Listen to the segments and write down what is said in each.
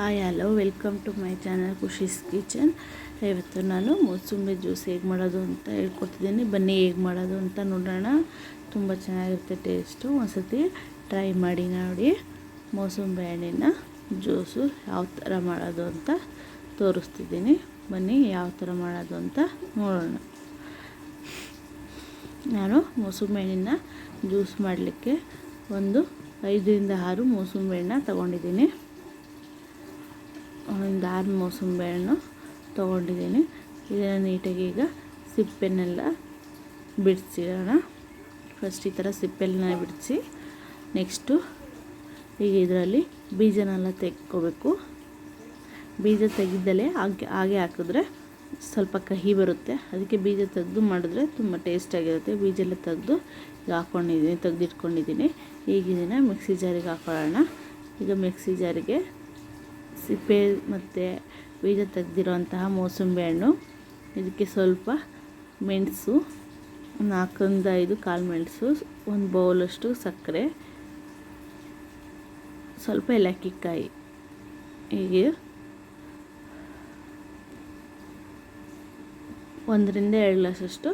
Hi, hello, welcome to my channel Khushi's kitchen. ಇವತ್ತು ನಾನು ಮೂಸಂಬಿ juice ಹೇಗೆ ಮಾಡೋದು ಅಂತ ಹೇಳ್ಕೊಡ್ತಿದ್ದೀನಿ. ಬನ್ನಿ ಹೇಗೆ ಮಾಡೋದು ಅಂತ ನೋಡೋಣ. ತುಂಬ ಚೆನ್ನಾಗಿರುತ್ತೆ ಟೇಸ್ಟು. ಒಂದ್ಸತಿ ಟ್ರೈ ಮಾಡಿ ನೋಡಿ. ಮೂಸಂಬಿ ಹಣ್ಣಿನ ಜ್ಯೂಸು ಯಾವ ಥರ ಮಾಡೋದು ಅಂತ ತೋರಿಸ್ತಿದ್ದೀನಿ. ಬನ್ನಿ ಯಾವ ಥರ ಮಾಡೋದು ಅಂತ ನೋಡೋಣ. ನಾನು ಮೂಸಂಬಿ ಹಣ್ಣಿನ ಜ್ಯೂಸ್ ಮಾಡಲಿಕ್ಕೆ ಒಂದು ಐದರಿಂದ ಆರು ಮೂಸಂಬಿ ಹಣ್ಣು ತೊಗೊಂಡಿದ್ದೀನಿ. ಒಂದು ಆರು ಮೂಸಂಬಿ ಹಣ್ಣು ತೊಗೊಂಡಿದ್ದೀನಿ. ಇದನ್ನು ನೀಟಾಗಿ ಈಗ ಸಿಪ್ಪೆನೆಲ್ಲ ಬಿಡಿಸಿರೋಣ ಫಸ್ಟ್ ಈ ಥರ ಸಿಪ್ಪೆಲ್ಲ ಬಿಡಿಸಿ ನೆಕ್ಸ್ಟು ಈಗ ಇದರಲ್ಲಿ ಬೀಜನೆಲ್ಲ ತೆಕ್ಕೋಬೇಕು. ಬೀಜ ತೆಗೆದಲೇ ಹಾಗೆ ಹಾಗೆ ಹಾಕಿದ್ರೆ ಸ್ವಲ್ಪ ಕಹಿ ಬರುತ್ತೆ. ಅದಕ್ಕೆ ಬೀಜ ತೆಗೆದು ಮಾಡಿದ್ರೆ ತುಂಬ ಟೇಸ್ಟಾಗಿರುತ್ತೆ ಬೀಜ ಎಲ್ಲ ತೆಗೆದು ಈಗ ಹಾಕ್ಕೊಂಡಿದ್ದೀನಿ ತೆಗೆದಿಟ್ಕೊಂಡಿದ್ದೀನಿ. ಈಗ ಮಿಕ್ಸಿ ಜಾರಿಗೆ ಹಾಕ್ಕೊಳ್ಳೋಣ ಈಗ ಮಿಕ್ಸಿ ಜಾರಿಗೆ ಸಿಪ್ಪೆ ಮತ್ತು ಬೀಜ ತೆಗೆದಿರುವಂತಹ ಮೋಸಂಬಿ ಹಣ್ಣು. ಇದಕ್ಕೆ ಸ್ವಲ್ಪ ಮೆಣಸು, ನಾಲ್ಕರಿಂದ ಐದು ಕಾಲು ಮೆಣಸು, ಒಂದು ಬೌಲಷ್ಟು ಸಕ್ಕರೆ, ಸ್ವಲ್ಪ ಏಲಕ್ಕಿಕಾಯಿ. ಹೀಗೆ ಒಂದರಿಂದ ಎರಡು ಗ್ಲಾಸಷ್ಟು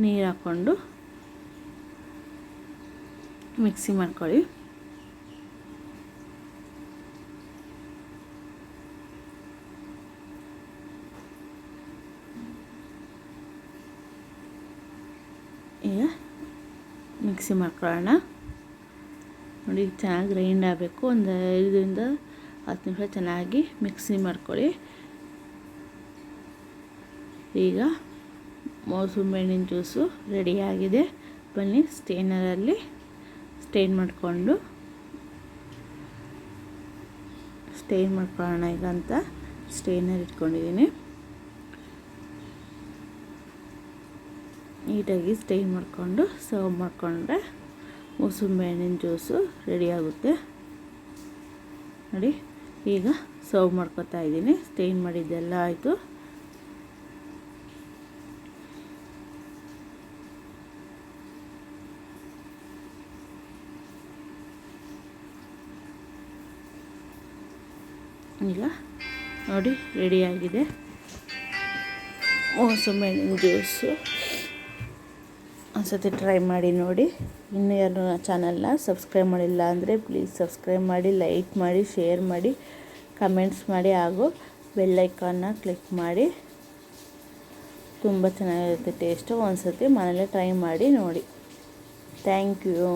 ನೀರು ಹಾಕ್ಕೊಂಡು ಮಿಕ್ಸಿ ಮಾಡ್ಕೊಳ್ಳಿ. ಈಗ ಮಿಕ್ಸಿ ಮಾಡ್ಕೊಳ್ಳೋಣ. ನೋಡಿ, ಚೆನ್ನಾಗಿ ಗ್ರೈಂಡ್ ಆಗಬೇಕು. ಒಂದು ಐದರಿಂದ ಹತ್ತು ನಿಮಿಷ ಚೆನ್ನಾಗಿ ಮಿಕ್ಸಿ ಮಾಡ್ಕೊಳ್ಳಿ. ಈಗ ಮೋಸಂಬಿ ಹಣ್ಣಿನ ಜ್ಯೂಸು ರೆಡಿಯಾಗಿದೆ ಬನ್ನಿ ಸ್ಟೇನರಲ್ಲಿ ಸ್ಟೇನ್ ಮಾಡಿಕೊಂಡು ಸ್ಟೇನ್ ಮಾಡ್ಕೊಳ್ಳೋಣ. ಈಗ ಅಂತ ಸ್ಟೇನರ್ ಇಟ್ಕೊಂಡಿದ್ದೀನಿ. ನೀಟಾಗಿ ಸ್ಟೈನ್ ಮಾಡಿಕೊಂಡು ಸರ್ವ್ ಮಾಡಿಕೊಂಡ್ರೆ ಮೂಸಂಬಿ ಹಣ್ಣಿನ ಜ್ಯೂಸು ರೆಡಿಯಾಗುತ್ತೆ ನೋಡಿ, ಈಗ ಸರ್ವ್ ಮಾಡ್ಕೊತಾ ಇದ್ದೀನಿ. ಸ್ಟೈನ್ ಮಾಡಿದ್ದೆಲ್ಲ ಆಯಿತು. ಈಗ ನೋಡಿ ರೆಡಿಯಾಗಿದೆ ಮೋಸಂಬಿ ಹಣ್ಣಿನ ಜ್ಯೂಸು. ಒಂದ್ಸತಿ ಟ್ರೈ ಮಾಡಿ ನೋಡಿ. ಇನ್ನೂ ಯಾರು ಚಾನಲ್ನ ಸಬ್ಸ್ಕ್ರೈಬ್ ಮಾಡಿಲ್ಲ ಅಂದರೆ ಪ್ಲೀಸ್ ಸಬ್ಸ್ಕ್ರೈಬ್ ಮಾಡಿ ಲೈಕ್ ಮಾಡಿ ಶೇರ್ ಮಾಡಿ ಕಮೆಂಟ್ಸ್ ಮಾಡಿ ಹಾಗೂ ಬೆಲ್ಲೈಕಾನ್ನ ಕ್ಲಿಕ್ ಮಾಡಿ. ತುಂಬ ಚೆನ್ನಾಗಿರುತ್ತೆ ಟೇಸ್ಟು ಒಂದ್ಸತಿ ಮನೇಲೆ ಟ್ರೈ ಮಾಡಿ ನೋಡಿ. Thank you